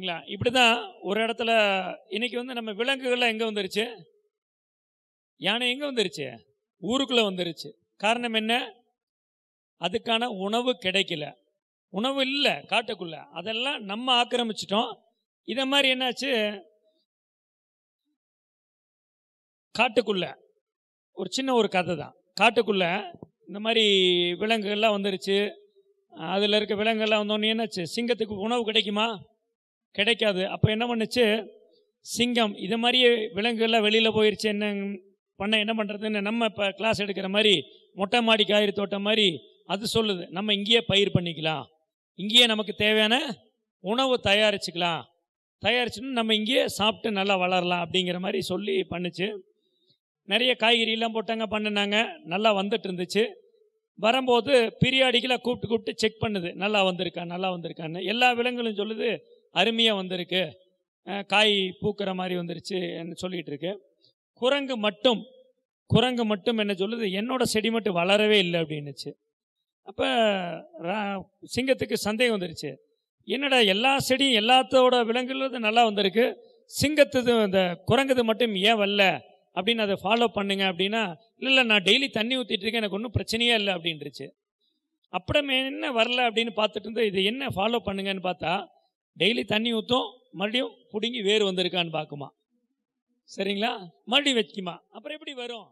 சரிங்களா இப்படி தான் ஒரு இடத்துல இன்றைக்கி வந்து நம்ம விலங்குகள்லாம் எங்கே வந்துருச்சு? யானை எங்கே வந்துருச்சு? ஊருக்குள்ளே வந்துருச்சு. காரணம் என்ன? அதுக்கான உணவு கிடைக்கல. உணவு இல்லை காட்டுக்குள்ள. அதெல்லாம் நம்ம ஆக்கிரமிச்சிட்டோம். இதை மாதிரி என்னாச்சு? காட்டுக்குள்ள. ஒரு சின்ன ஒரு கதை தான். காட்டுக்குள்ள இந்த மாதிரி விலங்குகள்லாம் வந்துருச்சு. அதில் இருக்க விலங்குகள்லாம் வந்தோடனே என்னாச்சு? சிங்கத்துக்கு உணவு கிடைக்குமா? கிடைக்காது. அப்போ என்ன பண்ணுச்சு? சிங்கம் இது மாதிரியே விலங்குகள்லாம் வெளியில் போயிருச்சு. என்ன பண்ண என்ன பண்ணுறதுன்னு நம்ம இப்போ கிளாஸ் எடுக்கிற மாதிரி மொட்டை மாடி காய்கறி தோட்டம் மாதிரி அது சொல்லுது. நம்ம இங்கேயே பயிர் பண்ணிக்கலாம். இங்கேயே நமக்கு தேவையான உணவு தயாரிச்சுக்கலாம். தயாரிச்சுன்னு நம்ம இங்கேயே சாப்பிட்டு நல்லா வளரலாம் அப்படிங்கிற மாதிரி சொல்லி பண்ணுச்சு. நிறைய காய்கறியெல்லாம் போட்டாங்க பண்ணினாங்க. நல்லா வந்துட்டு இருந்துச்சு. வரும்போது பீரியாடிக்கலாக கூப்பிட்டு கூப்பிட்டு செக் பண்ணுது. நல்லா வந்திருக்கா நல்லா வந்திருக்கான்னு. எல்லா விலங்குகளும் சொல்லுது அருமையாக வந்திருக்கு. காய் பூக்கிற மாதிரி வந்துருச்சு என்ன சொல்லிகிட்டு இருக்கு. குரங்கு மட்டும் குரங்கு மட்டும் என்ன சொல்லுது? என்னோட செடி மட்டும் வளரவே இல்லை அப்படின்னுச்சு. அப்போ சிங்கத்துக்கு சந்தேகம் வந்துருச்சு. என்னடா எல்லா செடியும் எல்லாத்தோட விலங்குகளது நல்லா வந்திருக்கு. சிங்கத்துது இந்த குரங்குது மட்டும் ஏன் வரல? அப்படின்னு அதை ஃபாலோ பண்ணுங்க அப்படின்னா இல்லை இல்லை நான் டெய்லி தண்ணி ஊற்றிட்டு இருக்கேன். எனக்கு ஒன்றும் பிரச்சனையே இல்லை. அப்படின்ருச்சு அப்புறம் என்ன வரல அப்படின்னு பார்த்துட்டு இருந்து இது என்ன ஃபாலோ பண்ணுங்கன்னு பார்த்தா டெய்லி தண்ணி ஊற்றும் மறுபடியும் பிடுங்கி வேர் வந்திருக்கான்னு பார்க்குமா? சரிங்களா? மறுபடியும் வைக்குமா அப்புறம் எப்படி வரும்?